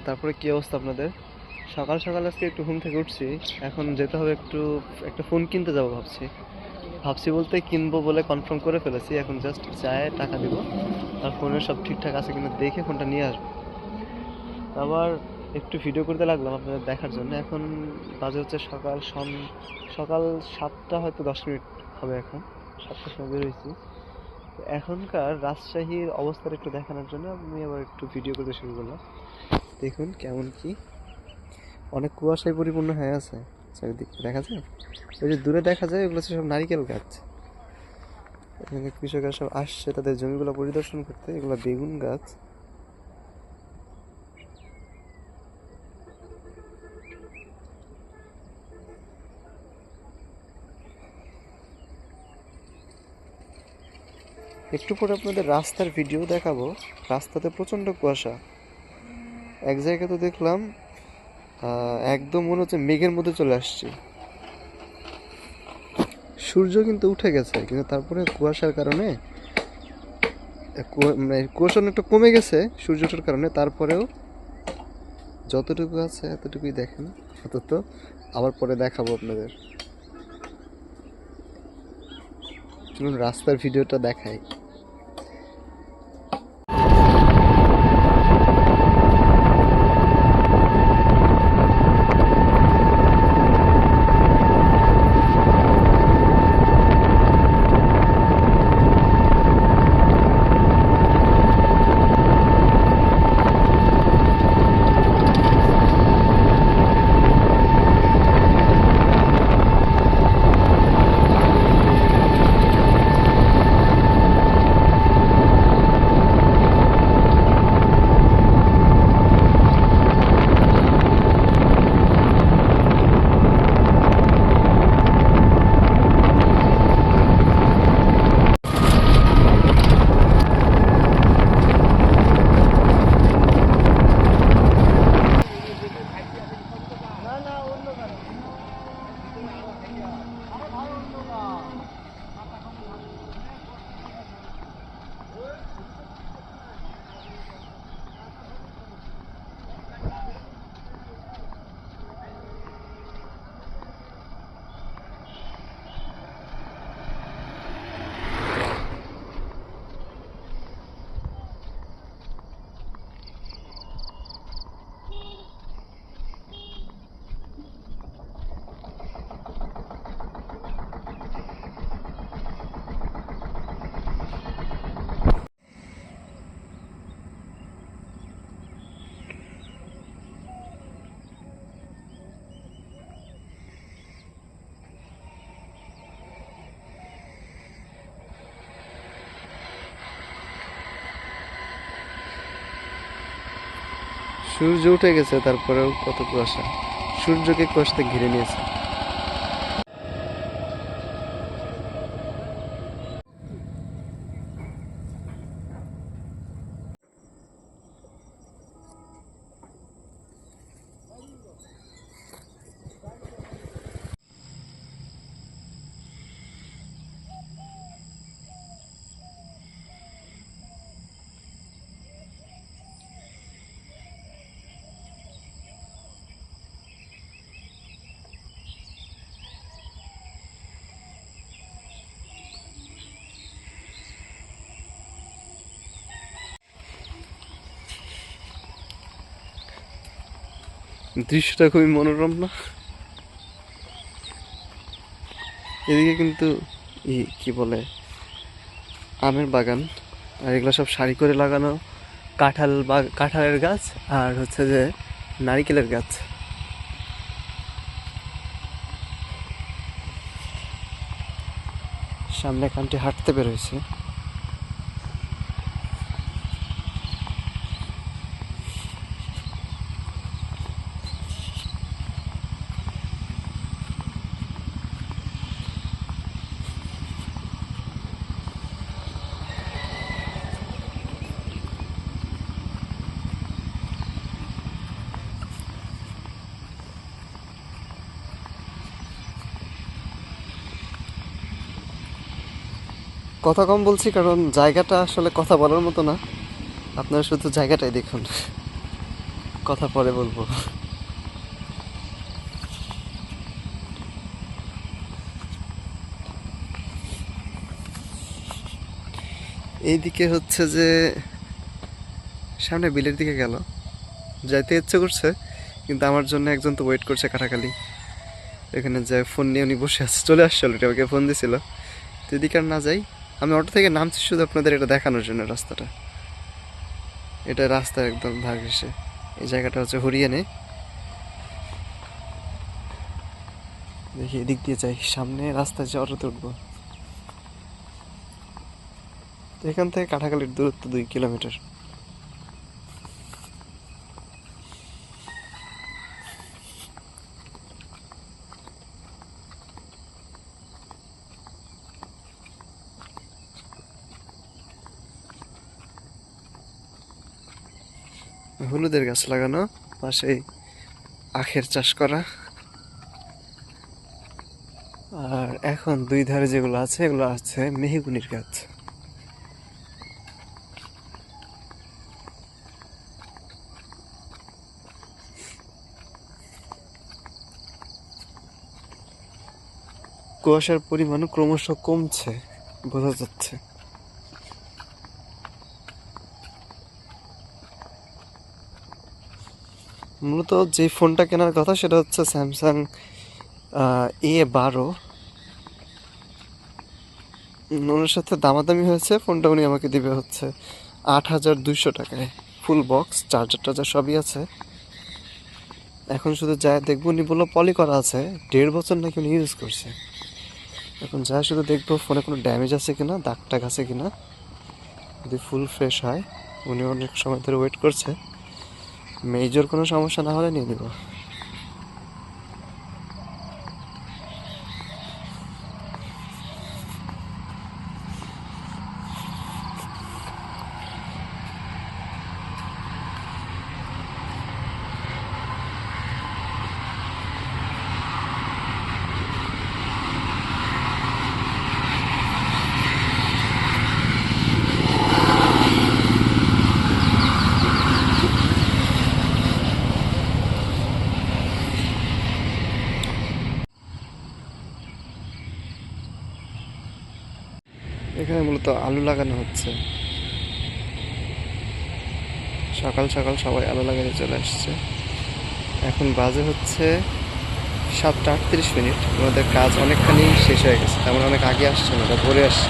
তারপরে কি অবস্থা আপনাদের? সকাল সকাল আজকে একটু ঘুম থেকে উঠছি। এখন যেতে হবে একটু, একটা ফোন কিনতে যাব ভাবছি। ভাবছি বলতে কিনবো বলে কনফার্ম করে ফেলেছি। এখন জাস্ট যায় টাকা দিব। আর ফোনের সব ঠিকঠাক আছে কিনা দেখে ফোনটা নিয়ে আসব। আবার একটু ভিডিও করতে লাগলাম আপনাদের দেখার জন্য। এখন বাজে হচ্ছে সকাল সকাল সাতটা হয়তো দশ মিনিট হবে এখন। সাতটার সময় বেরোয়েছি এখনকার রাজশাহীর অবস্থাটা একটু দেখানোর জন্য আমি আবার একটু ভিডিও করতে শুরু করলাম। দেখুন কেমন কি। অনেক কুয়াশায় পরিপূর্ণ হয়ে আছে চারিদিক, দেখা যায়? ওই যে দূরে দেখা যায়, ওগুলো সব নারিকেল গাছ। এখানে কৃষকরা সব আসছে, তাদের জমিগুলো পরিদর্শন করতে। এগুলো বেগুন গাছ। একটু পরে আপনাদের রাস্তার ভিডিও দেখাবো। রাস্তাতে প্রচণ্ড কুয়াশা। এক জায়গায় তো দেখলাম একদম মনে হচ্ছে মেঘের মধ্যে চলে আসছি। সূর্য কিন্তু উঠে গেছে, কিন্তু তারপরে কুয়াশার কারণে মানে কুয়াশা অনেকটা কমে গেছে সূর্য ওঠার কারণে, তারপরেও যতটুকু আছে এতটুকুই দেখেন অন্তত আবার পরে দেখাবো আপনাদের। চলুন রাস্তার ভিডিওটা দেখাই। সূর্য উঠে গেছে তারপরেও কত কুয়াশা সূর্যকে কষ্টে ঘিরে নিয়েছে। দৃশ্যটা খুবই মনোরম না? এদিকে কিন্তু ই, কি বলে, আমের বাগান, আর এগুলো সব সারি করে লাগানো কাঁঠাল বা, কাঁঠালের গাছ, আর হচ্ছে যে নারিকেলের গাছ। সামনে কানটি হাঁটতে বেরোয়েছে কথা কম বলছি কারণ জায়গাটা আসলে কথা বলার মতো না। আপনারা শুধু জায়গাটাই দেখুন। কথা পরে বলব। এইদিকে হচ্ছে যে সামনে বিলের দিকে গেল। যাইতে ইচ্ছে করছে, কিন্তু আমার জন্য একজন তো ওয়েট করছে কাটাকালি এখানে যে ফোন নিয়ে উনি বসে আছে। চলে আসছে অলরেডি আমাকে ফোন দিছিল। এদিকে আর না যাই। আমি অটো থেকে নামছি শুধু আপনাদের এটা দেখানোর জন্য রাস্তাটা। এটা রাস্তা একদম ভাগ এসে। এই জায়গাটা হচ্ছে হরিয়ানে। দেখি এদিক দিয়ে যাই, সামনে রাস্তা যে অটো উঠবো। এখান থেকে কাঠাকালির দূরত্ব দুই কিলোমিটার। হলুদের গাছ লাগানো পাশেই আখের চাষ করা। আর এখন দুই ধারে যেগুলো আছে, এগুলো আছে মেহগুনির গাছ। কুয়াশার পরিমাণ ক্রমশ কমছে, বোঝা যাচ্ছে। মূলত যে ফোনটা কেনার কথা সেটা হচ্ছে স্যামসাং এ বারো। ওনার সাথে দামাদামি হয়েছে, ফোনটা উনি আমাকে দিবে হচ্ছে আট হাজার দুইশো টাকায়। ফুল বক্স চার্জার টার্জার সবই আছে। এখন শুধু যা দেখব, উনি বলল পলি করা আছে, দেড় বছর নাকি উনি ইউজ করছে। এখন যা শুধু দেখব, ফোনে কোনো ড্যামেজ আছে কিনা, দাগ টাগ আছে কিনা, যদি ফুল ফ্রেশ হয়, উনি অনেক সময় ধরে ওয়েট করছে। মেজর কোনো সমস্যা না হলে নিয়ে নিব। এখানে মূলত আলু লাগানো হচ্ছে। সকাল সকাল সবাই আলু লাগাতে চলে আসছে। এখন বাজে হচ্ছে সাতটা আটত্রিশ মিনিট। আমাদের কাজ অনেকখানি শেষ হয়ে গেছে। তেমন অনেক আগে আসছে না ভরে আসছে।